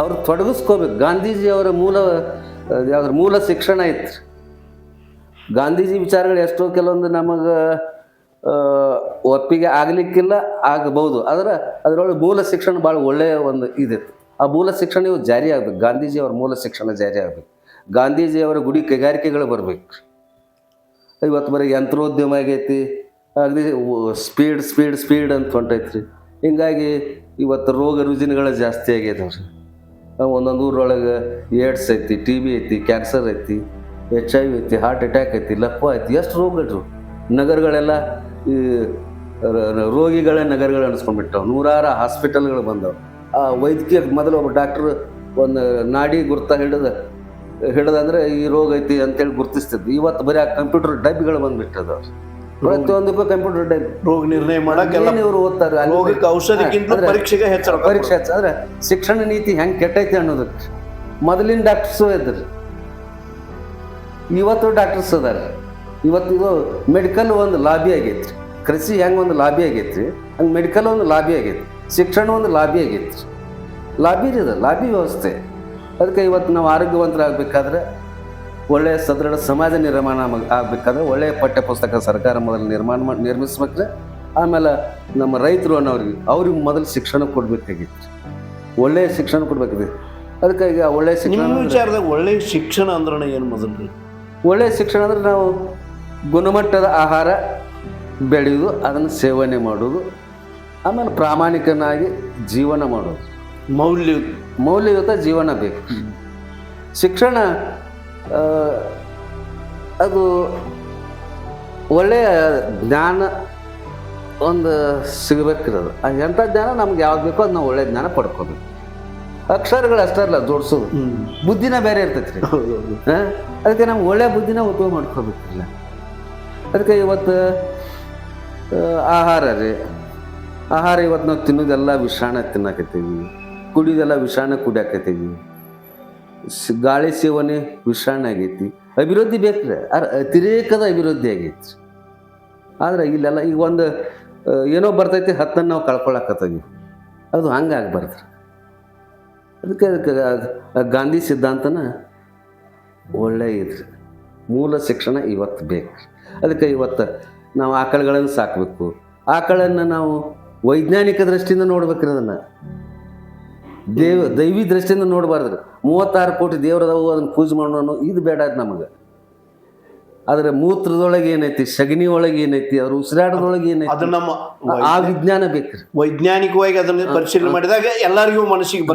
ಅವ್ರು ತೊಡಗಿಸ್ಕೋಬೇಕು. ಗಾಂಧೀಜಿ ಅವರ ಮೂಲ ಯಾವ್ದ್ರ ಮೂಲ ಶಿಕ್ಷಣ ಇತ್ತು. ಗಾಂಧೀಜಿ ವಿಚಾರಗಳು ಎಷ್ಟೋ ಕೆಲವೊಂದು ನಮಗೆ ಒಪ್ಪಿಗೆ ಆಗಲಿಕ್ಕಿಲ್ಲ, ಆಗಬಹುದು. ಆದರೆ ಅದರೊಳಗೆ ಮೂಲ ಶಿಕ್ಷಣ ಭಾಳ ಒಳ್ಳೆಯ ಒಂದು ಇದೆ ಆ ಮೂಲ ಶಿಕ್ಷಣ ಇವು ಜಾರಿ ಆಗ್ಬೇಕು. ಗಾಂಧೀಜಿ ಅವರ ಮೂಲ ಶಿಕ್ಷಣ ಜಾರಿ ಆಗಬೇಕು. ಗಾಂಧೀಜಿಯವರ ಗುಡಿ ಕೈಗಾರಿಕೆಗಳು ಬರಬೇಕು. ಇವತ್ತು ಬರೀ ಯಂತ್ರೋದ್ಯಮ ಆಗೈತಿ. ಅಗದಿ ಸ್ಪೀಡ್ ಸ್ಪೀಡ್ ಸ್ಪೀಡ್ ಅಂತ ಹೊಂಟೈತ್ರಿ. ಹಿಂಗಾಗಿ ಇವತ್ತು ರೋಗ ರುಜಿನಗಳು ಜಾಸ್ತಿ ಆಗ್ಯದವ್ರಿ ಒಂದೊಂದು ಊರೊಳಗೆ ಏಡ್ಸ್ ಐತಿ, ಟಿ ಬಿ ಐತಿ, ಕ್ಯಾನ್ಸರ್ ಐತಿ, ಎಚ್ ಐ ವಿ ಐತಿ, ಹಾರ್ಟ್ ಅಟ್ಯಾಕ್ ಐತಿ, ಲಪ್ಪ ಐತಿ, ಎಷ್ಟು ರೋಗಗಳು ನಗರಗಳೆಲ್ಲ ಈ ರೋಗಿಗಳೇ ನಗರಗಳು ಅನಿಸ್ಕೊಂಡ್ಬಿಟ್ಟವು, ನೂರಾರು ಹಾಸ್ಪಿಟಲ್ಗಳು ಬಂದವು. ಆ ವೈದ್ಯಕೀಯ ಮೊದಲು ಒಬ್ಬ ಡಾಕ್ಟ್ರು ಒಂದು ನಾಡಿ ಗುರ್ತ ಹಿಡಿದ, ಹಿಡಿದಂದ್ರೆ ಈ ರೋಗ ಐತಿ ಅಂತೇಳಿ ಗುರ್ತಿಸ್ತಿದ್ವಿ. ಇವತ್ತು ಬರೀ ಆ ಕಂಪ್ಯೂಟರ್ ಡಬ್ಬಿಗಳು ಬಂದ್ಬಿಟ್ಟದವ್ರು. ಪ್ರತಿಯೊಂದಕ್ಕೂ ಕಂಪ್ಯೂಟರ್ ಟೈಪ್ ರೋಗ ನಿರ್ಣಯ ಮಾಡಕ್ಕೆಲ್ಲ ಇವರು ಓದ್ತಾರೆ ರೋಗಕ್ಕೆ ಪರೀಕ್ಷೆಗೆ ಹೆಚ್ಚು ಪರೀಕ್ಷೆ ಹೆಚ್ಚು ಅಂದ್ರೆ ಶಿಕ್ಷಣ ನೀತಿ ಹೆಂಗ್ ಕೆಟ್ಟೈತಿ ಅನ್ನೋದಕ್ಕೆ. ಮೊದಲಿನ ಡಾಕ್ಟರ್ಸ್ ಇದ್ರು. ಇವತ್ತು ಡಾಕ್ಟರ್ಸ್ ಅದಾರೆ ಇವತ್ತು ಇದು ಮೆಡಿಕಲ್ ಒಂದು ಲಾಬಿ ಆಗೈತ್ರಿ. ಕೃಷಿ ಹೆಂಗೆ ಒಂದು ಲಾಬಿ ಆಗೈತ್ರಿ? ಹಂಗ್ ಮೆಡಿಕಲ್ ಒಂದು ಲಾಬಿ ಆಗೈತಿ ಶಿಕ್ಷಣ ಒಂದು ಲಾಬಿ ಆಗೈತ್ರಿ. ಲಾಬಿ ಇದೆ ಲಾಬಿ ವ್ಯವಸ್ಥೆ. ಅದಕ್ಕೆ ಇವತ್ತು ನಾವು ಆರೋಗ್ಯವಂತರಾಗಬೇಕಾದ್ರೆ ಒಳ್ಳೆಯ ಸದೃಢ ಸಮಾಜ ನಿರ್ಮಾಣ ಆಗಬೇಕಾದ್ರೆ ಒಳ್ಳೆಯ ಪಠ್ಯ ಪುಸ್ತಕ ಸರ್ಕಾರ ಮೊದಲು ನಿರ್ಮಾಣ ಮಾಡಿ ನಿರ್ಮಿಸ್ಬೇಕ್ರೆ ಆಮೇಲೆ ನಮ್ಮ ರೈತರು ಅನ್ನೋರಿಗೆ ಅವ್ರಿಗೆ ಮೊದಲು ಶಿಕ್ಷಣ ಕೊಡಬೇಕಾಗಿತ್ತು. ಒಳ್ಳೆಯ ಶಿಕ್ಷಣ ಕೊಡಬೇಕಿದೆ ಅದಕ್ಕಾಗಿ ಆ ಒಳ್ಳೆಯ ಶಿಕ್ಷಣ ವಿಚಾರದಾಗ ಒಳ್ಳೆಯ ಶಿಕ್ಷಣ ಅಂದ್ರೆ ಏನು ಮೊದಲು? ಒಳ್ಳೆಯ ಶಿಕ್ಷಣ ಅಂದ್ರೆ ನಾವು ಗುಣಮಟ್ಟದ ಆಹಾರ ಬೆಳೆಯೋದು ಅದನ್ನು ಸೇವನೆ ಮಾಡೋದು ಆಮೇಲೆ ಪ್ರಾಮಾಣಿಕನಾಗಿ ಜೀವನ ಮಾಡೋದು ಮೌಲ್ಯ. ಮೌಲ್ಯಯುತ ಜೀವನ ಬೇಕು. ಶಿಕ್ಷಣ ಅದು ಒಳ್ಳೆಯ ಜ್ಞಾನ ಒಂದು ಸಿಗಬೇಕಿರೋದು. ಆ ಎಂಥ ಜ್ಞಾನ ನಮ್ಗೆ ಯಾವ್ದು ಬೇಕೋ ಅದು ನಾವು ಒಳ್ಳೆಯ ಜ್ಞಾನ ಪಡ್ಕೋಬೇಕು. ಅಕ್ಷರಗಳು ಅಷ್ಟೇ ಅಲ್ಲ ಜೋಡಿಸೋದು. ಬುದ್ಧಿನ ಬೇರೆ ಇರ್ತೈತೆ ರೀ ಹೌದೌದು ಆ? ಅದಕ್ಕೆ ನಮ್ಗೆ ಒಳ್ಳೆಯ ಬುದ್ಧಿನ ಉಪಯೋಗ ಮಾಡ್ಕೋಬೇಕಿಲ್ಲ. ಅದಕ್ಕೆ ಇವತ್ತು ಆಹಾರ ರೀ. ಆಹಾರ ಇವತ್ತು ನಾವು ತಿನ್ನೋದೆಲ್ಲ ವಿಷಾಣ ತಿನ್ನಕತ್ತೀವಿ. ಕುಡಿಯೋದೆಲ್ಲ ವಿಷಾಣ ಕುಡಿಯಾಕತ್ತೀವಿ. ಗಾಳಿ ಸೇವನೆ ವಿಷಾಣ ಆಗೈತಿ. ಅಭಿವೃದ್ಧಿ ಬೇಕ್ರೆ. ಅರ್ ಅತಿರೇಕದ ಅಭಿವೃದ್ಧಿ ಆಗೈತಿ. ಆದರೆ ಇಲ್ಲೆಲ್ಲ ಈಗ ಒಂದು ಏನೋ ಬರ್ತೈತಿ, ಹತ್ತನ್ನು ನಾವು ಕಳ್ಕೊಳಕತ್ತೀವಿ ಅದು ಹಂಗೆ ಆಗ್ಬಾರ್ದು. ಅದಕ್ಕೆ ಅದಕ್ಕೆ ಗಾಂಧಿ ಸಿದ್ಧಾಂತನ ಒಳ್ಳೆ ಇದ್ರಿ. ಮೂಲ ಶಿಕ್ಷಣ ಇವತ್ತು ಬೇಕು ಅದಕ್ಕೆ ಇವತ್ತು ನಾವು ಆಕಳುಗಳನ್ನು ಸಾಕಬೇಕು. ಆಕಳನ್ನು ನಾವು ವೈಜ್ಞಾನಿಕ ದೃಷ್ಟಿಯಿಂದ ನೋಡ್ಬೇಕ್ರಿ ಅದನ್ನು. ದೇವ ದೈವಿ ದೃಷ್ಟಿಯಿಂದ ನೋಡಬಾರ್ದು ಮೂವತ್ತಾರು ಕೋಟಿ ದೇವರದವು ಅದನ್ನು ಪೂಜೆ ಮಾಡೋಣ ಇದು ಬೇಡ ಅದು ನಮಗೆ. ಆದರೆ ಮೂತ್ರದೊಳಗೆ ಏನೈತಿ ಸಗಣಿ ಒಳಗೆ ಏನೈತಿ ಅದ್ರ ಉಸಿರಾಟದೊಳಗೆ ಅದು ಏನೈತಿ ನಮ್ಮ ಆ ವಿಜ್ಞಾನ ಬೇಕ್ರಿ. ವೈಜ್ಞಾನಿಕವಾಗಿ ಅದನ್ನ ಪರಿಶೀಲನೆ ಮಾಡಿದಾಗ ಎಲ್ಲರಿಗೂ ಮನಸ್ಸಿಗೆ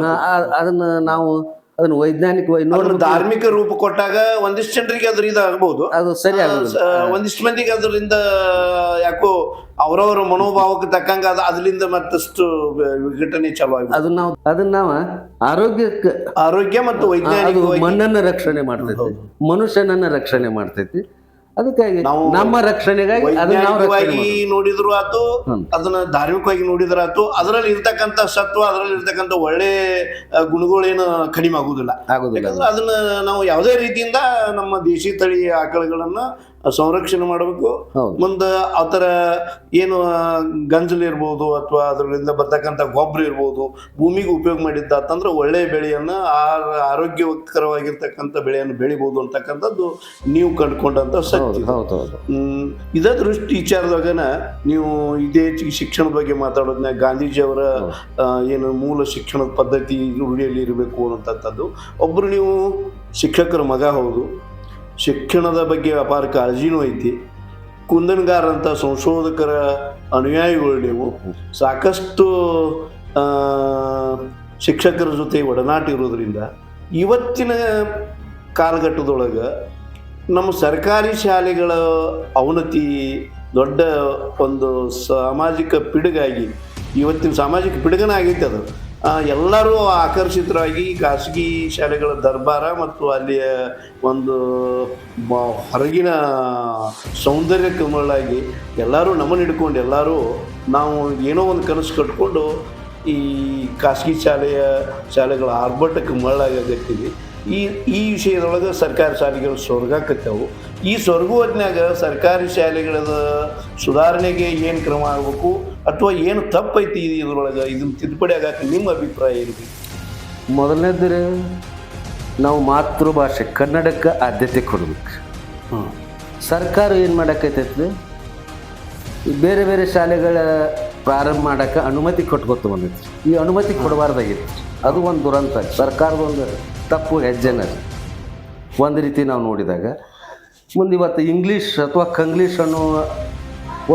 ಅದನ್ನ ನಾವು ಅದನ್ನ ವೈಜ್ಞಾನಿಕವಾಗಿ ನೋಡಿ ಧಾರ್ಮಿಕ ರೂಪ ಕೊಟ್ಟಾಗ ಒಂದಿಷ್ಟು ಜನರಿಗೆ ಅದ್ರ ಇದಾಗಬಹುದು ಅದು ಸರಿ ಒಂದಿಷ್ಟು ಮಂದಿಗೆ ಅದರಿಂದ ಯಾಕೋ ಅವರವರ ಮನೋಭಾವಕ್ಕೆ ತಕ್ಕಂಗ ಅದು ಅದರಿಂದ ಮತ್ತಷ್ಟು ವಿಘಟನೆ ಚಾಲು ಅದನ್ನ ನಾವು ಅದನ್ನ ನಾವು ಆರೋಗ್ಯಕ್ಕೆ ಆರೋಗ್ಯ ಮತ್ತು ವೈಜ್ಞಾನಿಕ ಮಣ್ಣನ್ನ ರಕ್ಷಣೆ ಮಾಡ್ತೈತಿ. ಮನುಷ್ಯನನ್ನ ರಕ್ಷಣೆ ಮಾಡ್ತೈತಿ. ಅದಕ್ಕಾಗಿ ನಾವು ನಮ್ಮ ರಕ್ಷಣೆಗಾಗಿ ಅದನ್ನ ನಾವು ರಕ್ಷಣೆ ವೈಜ್ಞಾನಿಕವಾಗಿ. ನೋಡಿದ್ರು ಆತು ಹ್ಮ್. ಅದನ್ನ ಧಾರ್ಮಿಕವಾಗಿ ನೋಡಿದ್ರ ಆತು ಅದರಲ್ಲಿ ಇರ್ತಕ್ಕಂಥ ಸತ್ವ ಅದರಲ್ಲಿ ಇರ್ತಕ್ಕಂಥ ಒಳ್ಳೆ ಆ, ಗುಣಗಳೇನು ಕಡಿಮೆ ಆಗುದಿಲ್ಲ ಆಗೋದಿಲ್ಲ ಯಾಕಂದ್ರೆ ಅದನ್ನ ನಾವು ಯಾವುದೇ ರೀತಿಯಿಂದ ನಮ್ಮ ದೇಶಿ ತಳಿ ಆಕಳುಗಳನ್ನ ಸಂರಕ್ಷಣೆ ಮಾಡಬೇಕು. ಮುಂದೆ ಆ ಥರ ಏನು ಗಂಜಲ್ ಇರ್ಬೋದು ಅಥವಾ ಅದರಿಂದ ಬರ್ತಕ್ಕಂಥ ಗೊಬ್ಬರ ಇರ್ಬೋದು ಭೂಮಿಗೆ ಉಪಯೋಗ ಮಾಡಿದ್ದಾತಂದ್ರೆ ಒಳ್ಳೆಯ ಬೆಳೆಯನ್ನು ಆರೋಗ್ಯಕರವಾಗಿರ್ತಕ್ಕಂಥ ಬೆಳೆಯನ್ನು ಬೆಳಿಬೋದು ಅಂತಕ್ಕಂಥದ್ದು ನೀವು ಕಂಡುಕೊಂಡಂತ ಸತ್ಯ ಇದ. ದೃಷ್ಟಿ ವಿಚಾರದಾಗನ ನೀವು ಇದೇ ಶಿಕ್ಷಣದ ಬಗ್ಗೆ ಮಾತಾಡೋದ್ನ ಗಾಂಧೀಜಿಯವರ ಏನು ಮೂಲ ಶಿಕ್ಷಣದ ಪದ್ಧತಿ ರೂಢಿಯಲ್ಲಿ ಇರಬೇಕು ಅನ್ನೋಂಥದ್ದು ಒಬ್ಬರು ನೀವು ಶಿಕ್ಷಕರ ಮಗ ಹೌದು. ಶಿಕ್ಷಣದ ಬಗ್ಗೆ ಅಪಾರ ಕಾಳಜಿನೂ ಐತಿ. ಕುಂದನ್ಗಾರಂಥ ಸಂಶೋಧಕರ ಅನುಯಾಯಿಗಳು ನೀವು. ಸಾಕಷ್ಟು ಶಿಕ್ಷಕರ ಜೊತೆ ಒಡನಾಟ ಇರೋದ್ರಿಂದ ಇವತ್ತಿನ ಕಾಲಘಟ್ಟದೊಳಗೆ ನಮ್ಮ ಸರ್ಕಾರಿ ಶಾಲೆಗಳ ಅವನತಿ ದೊಡ್ಡ ಒಂದು ಸಾಮಾಜಿಕ ಪಿಡುಗಾಗಿ, ಇವತ್ತಿನ ಸಾಮಾಜಿಕ ಪಿಡುಗನ ಆಗೈತೆ ಅದು. ಎಲ್ಲರೂ ಆಕರ್ಷಿತರಾಗಿ ಖಾಸಗಿ ಶಾಲೆಗಳ ದರ್ಬಾರ ಮತ್ತು ಅಲ್ಲಿಯ ಒಂದು ಹೊರಗಿನ ಸೌಂದರ್ಯ ಕಮಲಾಗಿ ಎಲ್ಲರೂ ನಮ್ಮನ್ನು ಹಿಡ್ಕೊಂಡು ಎಲ್ಲರೂ ನಾವು ಏನೋ ಒಂದು ಕನಸು ಕಟ್ಕೊಂಡು ಈ ಖಾಸಗಿ ಶಾಲೆಯ ಶಾಲೆಗಳ ಆರ್ಭಟಕ್ಕೆ ಮರಳಾಗತ್ತೀವಿ ಈ ಈ ವಿಷಯದೊಳಗೆ ಸರ್ಕಾರಿ ಶಾಲೆಗಳು ಸ್ವರ್ಗಾಕತ್ತವು ಈ ಸ್ವರ್ಗೋದ್ನಾಗ ಸರ್ಕಾರಿ ಶಾಲೆಗಳ ಸುಧಾರಣೆಗೆ ಏನು ಕ್ರಮ ಆಗಬೇಕು? ಅಥವಾ ಏನು ತಪ್ಪೈತಿ ಇದ್ರೊಳಗೆ? ಇದನ್ನ ತಿದ್ದುಪಡಿ ಆಗಕ್ಕೆ ನಿಮ್ಮ ಅಭಿಪ್ರಾಯ ಏನು? ಮೊದಲನೇದ್ರೆ ನಾವು ಮಾತೃಭಾಷೆ ಕನ್ನಡಕ್ಕೆ ಆದ್ಯತೆ ಕೊಡ್ಬೇಕು. ಸರ್ಕಾರ ಏನು ಮಾಡೋಕ್ಕೈತೈತೆ ಬೇರೆ ಬೇರೆ ಶಾಲೆಗಳ ಪ್ರಾರಂಭ ಮಾಡೋಕ್ಕೆ ಅನುಮತಿ ಕೊಟ್ಕೊತ ಬಂದೈತಿ ಈ ಅನುಮತಿ ಕೊಡಬಾರ್ದಾಗಿತ್ತು. ಅದು ಒಂದು ದುರಂತ. ಸರ್ಕಾರದ ಒಂದು ತಪ್ಪು ಹೆಜ್ಜೆನ. ಒಂದು ರೀತಿ ನಾವು ನೋಡಿದಾಗ ಮುಂದೆ ಇವತ್ತು ಇಂಗ್ಲೀಷ್ ಅಥವಾ ಕಂಗ್ಲೀಷ್ ಅನ್ನೋ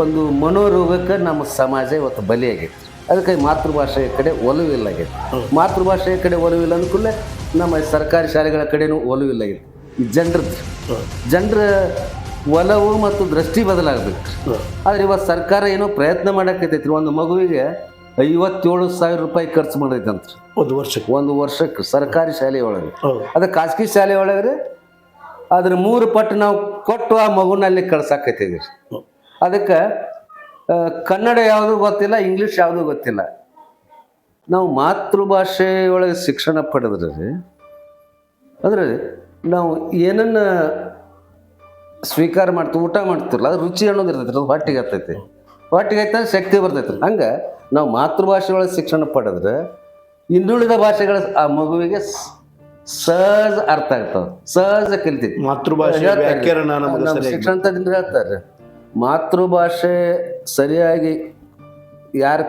ಒಂದು ಮನೋರೋಗಕ್ಕೆ ನಮ್ಮ ಸಮಾಜ ಇವತ್ತು ಬಲಿಯಾಗೈತೆ. ಅದಕ್ಕೆ ಮಾತೃಭಾಷೆಯ ಕಡೆ ಒಲವಿಲ್ಲ ಆಗೈತಿ ಮಾತೃಭಾಷೆಯ ಕಡೆ ಒಲವಿಲ್ಲ ಅಂದ್ಕೂಡಲೇ ನಮ್ಮ ಸರ್ಕಾರಿ ಶಾಲೆಗಳ ಕಡೆನೂ ಒಲವಿಲ್ಲ ಆಗೈತಿ ಈ ಜನರದ್ದು. ಜನರ ಒಲವು ಮತ್ತು ದೃಷ್ಟಿ ಬದಲಾಗಬೇಕು. ಆದರೆ ಇವತ್ತು ಸರ್ಕಾರ ಏನೋ ಪ್ರಯತ್ನ ಮಾಡೋಕ್ಕೈತೈತಿ ಒಂದು ಮಗುವಿಗೆ ಐವತ್ತೇಳು ಸಾವಿರ ರೂಪಾಯಿ ಖರ್ಚು ಮಾಡೈತಂತ ಒಂದು ವರ್ಷಕ್ಕೆ. ಒಂದು ವರ್ಷಕ್ಕೆ ಸರ್ಕಾರಿ ಶಾಲೆ ಒಳಗೆ. ಅದು ಖಾಸಗಿ ಶಾಲೆ ಒಳಗೆ ಅದ್ರ ಮೂರು ಪಟ್ಟು ನಾವು ಕೊಟ್ಟು ಆ ಮಗುನಲ್ಲಿ ಕಳ್ಸಾಕೈತಿದ್ವಿ ಅದಕ್ಕೆ ಕನ್ನಡ ಯಾವುದು ಗೊತ್ತಿಲ್ಲ ಇಂಗ್ಲೀಷ್ ಯಾವುದು ಗೊತ್ತಿಲ್ಲ. ನಾವು ಮಾತೃಭಾಷೆ ಒಳಗೆ ಶಿಕ್ಷಣ ಪಡೆದ್ರೆ ಅಂದರೆ ನಾವು ಏನನ್ನ ಸ್ವೀಕಾರ ಮಾಡ್ತೀವಿ ಊಟ ಮಾಡ್ತಿರಲ್ಲ ಅದು ರುಚಿ ಅನ್ನೋದು ಇರ್ತೈತಿ ಅದು ಹೊಟ್ಟಿಗೆ ಆಗ್ತೈತಿ ಹೊಟ್ಟಿಗೆ ಆಯ್ತಂದ್ರೆ ಶಕ್ತಿ ಬರ್ತೈತಿ. ಹಂಗೆ ನಾವು ಮಾತೃಭಾಷೆ ಒಳಗೆ ಶಿಕ್ಷಣ ಪಡೆದ್ರೆ ಇನ್ನುಳಿದ ಭಾಷೆಗಳ ಆ ಮಗುವಿಗೆ ಸಹಜ ಅರ್ಥ ಆಗ್ತಾವ ಸಹಜ ಕಲಿತೈತಿ. ಮಾತೃಭಾಷೆ ಶಿಕ್ಷಣ ಹೇಳ್ತಾರೆ. ಮಾತೃಭಾಷೆ ಸರಿಯಾಗಿ ಯಾರು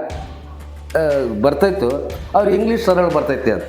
ಬರ್ತೈತೋ ಅವ್ರು ಇಂಗ್ಲೀಷ್ ಸರಳ ಬರ್ತೈತಿ ಅಂತ.